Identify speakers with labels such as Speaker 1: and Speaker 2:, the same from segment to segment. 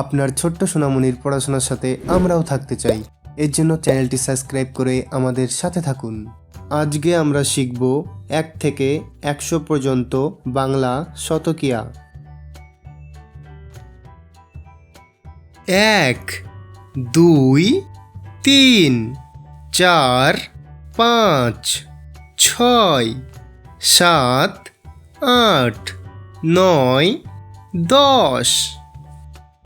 Speaker 1: আপনার ছোট্ট সোনামণির পড়াশোনার সাথে আমরাও থাকতে চাই এর জন্য চ্যানেলটি সাবস্ক্রাইব করে আমাদের সাথে থাকুন আজকে আমরা শিখব এক থেকে একশো পর্যন্ত বাংলা শতকিয়া এক দুই তিন চার পাঁচ ছয় সাত আট নয় দশ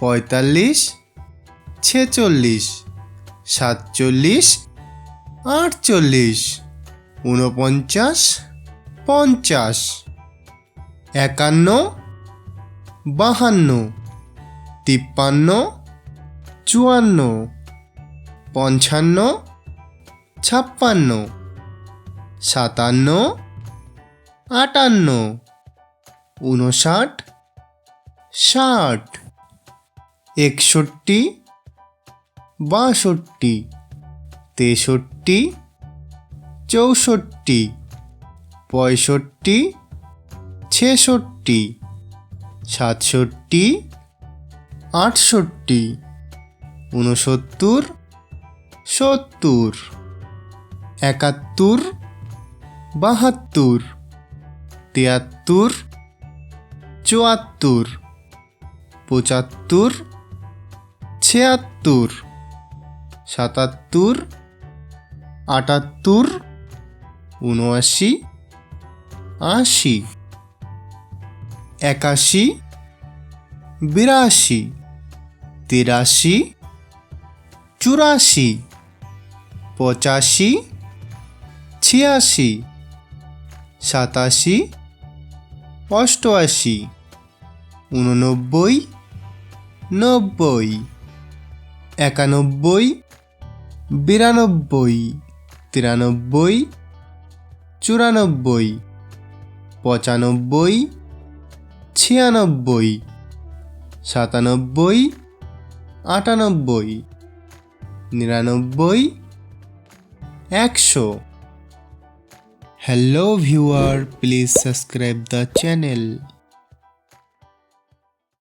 Speaker 1: পঁয়তাল্লিশ ছেচল্লিশ সাতচল্লিশ আটচল্লিশ ঊনপঞ্চাশ পঞ্চাশ একান্ন বাহান্ন তিপ্পান্ন চুয়ান্ন পঞ্চান্ন ছাপ্পান্ন সাতান্ন আটান্ন ঊনষাট ষাট একষট্টি বাষট্টি তেষট্টি চৌষট্টি পঁয়ষট্টি ছেষট্টি সাতষট্টি আটষট্টি ঊনসত্তর সত্তর একাত্তর বাহাত্তর তিয়াত্তর চুয়াত্তর পঁচাত্তর ছিয়াত্তর সাতাত্তর আটাত্তর উনআশি আশি একাশি বিরাশি তিরাশি চুরাশি পঁচাশি ছিয়াশি সাতাশি অষ্টআশি উননব্বই নব্বই একানব্বই বিরানব্বই তিরানব্বই চুরানব্বই পঁচানব্বই ছিয়ানব্বই সাতানব্বই আটানব্বই নিরানব্বই একশো hello viewer please subscribe the channel